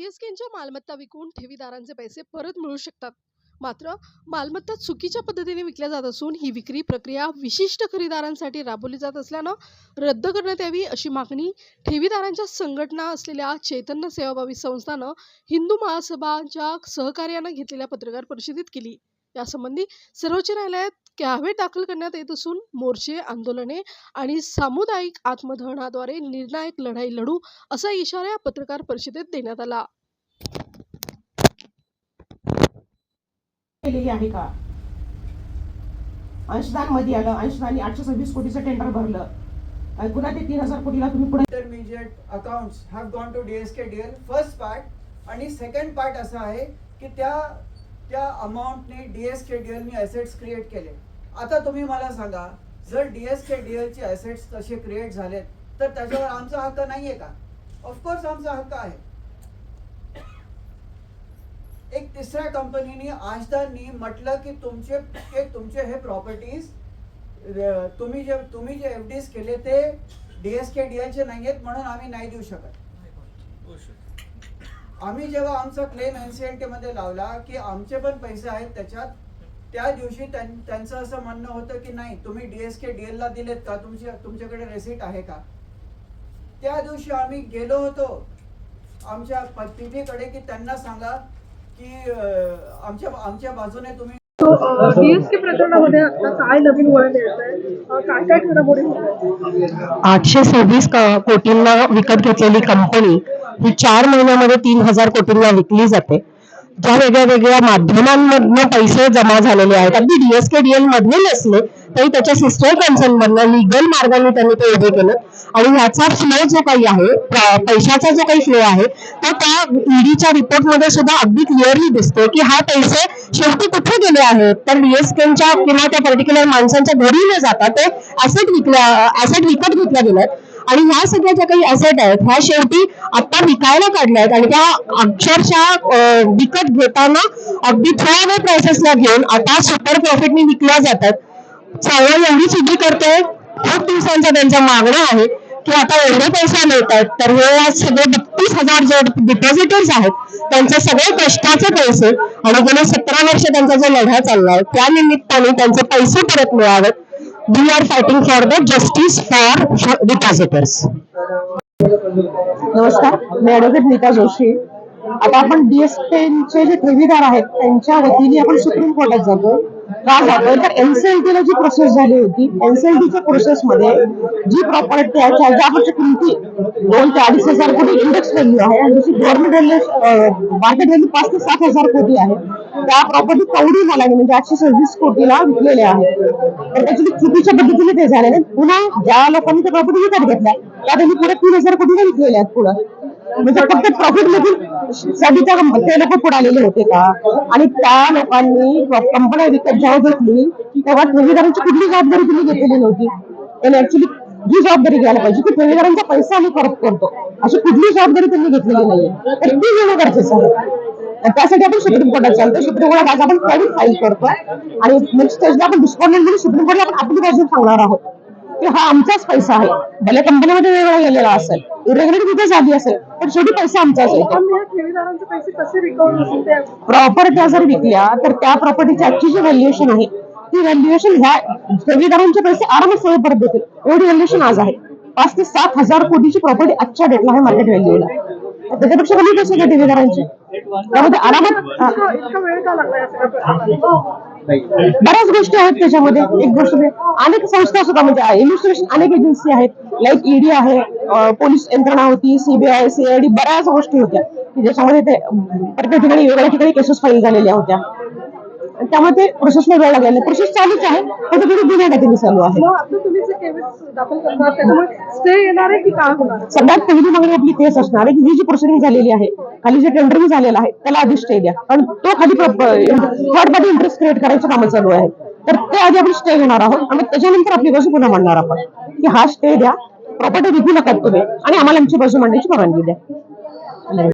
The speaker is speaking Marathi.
डीएसकेंच्या मालमत्ता विकून ठेवीदारांचे पैसे परत मिळू शकतात. मात्र मालमत्ता चुकीच्या पद्धतीने विकल्या जात असून ही विक्री प्रक्रिया विशिष्ट खरेदीदारांसाठी राबवली जात असल्यानं रद्द करण्यात यावी अशी मागणी ठेवीदारांच्या संघटना असलेल्या चैतन्य सेवाभावी संस्थानं हिंदू महासभाच्या सहकार्यानं घेतलेल्या पत्रकार परिषदेत केली. यासंबंधी सर्वोच्च न्यायालयात कॅव्हे दाखल करण्यात येत असून मोर्चे आंदोलने आणि सामुदायिक आत्मदहनाद्वारे निर्णायक लढाई लढू असा इशारा या पत्रकार परिषदेत देण्यात आला. केलेली आहे का? अंशदानमध्ये आलं अंशदानी आठशे सव्वीस कोटीचं टेंडर भरलं. आणि पुन्हा ते तीन हजार कोटीला तुम्ही पुढे intermediate accounts have gone to DSK DL K first part आणि सेकंड पार्ट असा आहे की त्या त्या अमाऊंटने DSK S K D assets create केले. आता तुम्ही मला सांगा जर डीएसके डीएलचे के ॲसेट्स तसे क्रिएट झालेत तर त्याच्यावर आमचा हक्क नाही आहे का ऑफकोर्स आमचा हक्क आहे. एक तिसऱ्या कंपनीने आजदानी म्हटलं की तुमचे तुमचे हे प्रॉपर्टीज तुम्ही जे तुम्ही जे एफ डीज केले ते डीएसके डीएलचे के नाही आहेत म्हणून आम्ही नाही देऊ शकत. आम्ही जेव्हा आमचा claim N C N T मध्ये लावला की आमचे पण पैसे आहेत त्याच्यात त्या दिवशी त्यांचं असं म्हणणं होतं की नाही तुम्ही डीएसके एस के ला दिलेत का? तुमच्या तुमच्याकडे रेसिट आहे का? त्या दिवशी आम्ही गेलो होतो. आमच्या पत्नीकडे की त्यांना सांगा की आमच्या आमच्या बाजूने तुम्ही डीएसके प्रकरणामध्ये आता काय नवीन वळण येत आहे काय काय घडामोडी आठशे सव्वीस कोटींना विकत घेतलेली कंपनी ही चार महिन्यामध्ये तीन हजार कोटींना विकली जाते. ज्या वेगळ्या वेगळ्या माध्यमांमधनं पैसे जमा झालेले आहेत. अगदी डीएसके डीएल मधले नसले तरी त्याच्या सिस्टर कन्सर्न मधनं लिगल मार्गाने त्यांनी ते उभे केलं. आणि ह्याचा फ्लो जो काही आहे पैशाचा जो काही फ्लो आहे तो त्या ईडीच्या रिपोर्टमध्ये सुद्धा अगदी क्लिअरली दिसतो की हा पैसे शेवटी कुठे गेले आहेत? तर डीएसकेच्या किंवा त्या पर्टिक्युलर माणसांच्या घरी न जाता ते ऍसेट विकल्या ऍसेट विकत घेतल्या गेल्यात. आणि ह्या सगळ्या ज्या काही असेट आहेत ह्या शेवटी आता विकायला काढल्या आहेत आणि त्या अक्षरशः विकत घेताना अगदी थोड्या प्रोसेसला घेऊन आता सुपर प्रॉफिटने विकल्या जातात. चांगला एवढी सुद्धा करतोय खूप दिवसांच्या त्यांच्या मागण्या आहे की आता एवढे पैसे मिळतात तर हे सगळे बत्तीस हजार जे डिपॉझिटर्स आहेत त्यांचे सगळे कष्टाचे पैसे आणि गेल्या सतरा वर्ष त्यांचा जो लढा चाललाय त्या निमित्ताने त्यांचे पैसे परत मिळावेत. we are fighting for the justice for depositors नमस्कार मी ऍडव्होकेट नीता जोशी आता आपण डीएसपीचे जे ठेवीदार आहेत त्यांच्या वतीने आपण सुप्रीम कोर्टात जातो. का जातोय? तर एनसीएलटी ला जी प्रोसेस झाली होती एनसीएलटीच्या प्रोसेस मध्ये जी प्रॉपर्टी आहे त्याच्या किमती दोन ते अडीच हजार कोटी इंडेक्स व्हॅल्यू आहे आणि जशी गव्हर्नमेंट व्हॅल्यू मार्केट व्हॅल्यू पाच ते सात हजार कोटी आहे त्या प्रॉपर्टी कवडी झाल्याने म्हणजे आठशे सव्वीस कोटीला विकलेल्या आहेत. तर त्याच्या चुकीच्या पद्धतीने ते झाले पुन्हा ज्या लोकांनी त्या प्रॉपर्टी विकत घेतल्या त्या त्यांनी पुढे तीन हजार कोटीला विकलेल्या आहेत पुढे. म्हणजे फक्त प्रॉफिट मधून साठी त्या ते लोक पुढे आलेले होते का? आणि त्या लोकांनी कंपन्या विकत जेव्हा घेतली तेव्हा ठेवीदारांची कुठली जबाबदारी तुम्ही घेतलेली नव्हती? त्यांनी ऍक्च्युली ही जबाबदारी घ्यायला पाहिजे की ठेवीदारांचा पैसा आम्ही परत करतो. अशी कुठली जबाबदारी त्यांनी घेतलेली नाही तर ती घेणं गरजेचं आहे. त्यासाठी आपण सुप्रीम कोर्टात चालतो सुप्रीम कोर्टात आज आपण क्रेडिट फाईल करतो आणि म्हणजे नेक्स्ट स्टेजला आपण डिस्कॉर्डमेंट म्हणून सुप्रीम कोर्टला आपण आपली बाजू सांगणार आहोत. की हा आमचाच पैसा आहे. भले कंपनीमध्ये वेगळा गेलेला असेल इरेग्युलर तिथे झाली असेल पण शेवटी पैसा आमचाच आहे. प्रॉपर्ट्या जर विकल्या तर त्या प्रॉपर्टीची आजची जी व्हॅल्युएशन आहे ती व्हॅल्युएशन ह्या ठेवीदारांचे पैसे आरामात सोय परत देतील. एवढी व्हॅल्युएशन आज आहे. पाच ते सात हजार कोटीची प्रॉपर्टी आजच्या डेटला आहे मार्केट व्हॅल्यूला त्याच्यापेक्षा कमी पैसे ठेवीदारांचे? त्यामध्ये आरामात बऱ्याच गोष्टी आहेत त्याच्यामध्ये. एक गोष्ट म्हणजे अनेक संस्था सुद्धा म्हणजे इन्व्हेस्टिगेशन अनेक एजन्सी आहेत. लाईक ईडी आहे पोलीस यंत्रणा होती सीबीआय सीआयडी बऱ्याच गोष्टी होत्या. की ज्याच्यामध्ये ते प्रत्येक ठिकाणी वेगवेगळ्या ठिकाणी केसेस फाईल झालेल्या होत्या. त्यामुळे ते प्रोसेसला वेळ लागलेला प्रोसेस चालूच आहे पण ते गुन्हा गतीने चालू आहे. सगळ्यात पहिली मागणी आपली तेच असणार आहे की ही जी प्रोसिडिंग झालेली आहे खाली जे टेंडरिंग झालेलं आहे त्याला आधी स्टे द्या. कारण तो खाली थर्ड पार्टी इंटरेस्ट क्रिएट करायचं कामं चालू आहे तर ते आधी आपण स्टे घेणार आहोत आणि त्याच्यानंतर आपली बाजू पुन्हा मांडणार आपण. की हा स्टे द्या प्रॉपर्टी विकू नका तुम्ही आणि आम्हाला आमची बाजू मांडण्याची परवानगी द्या.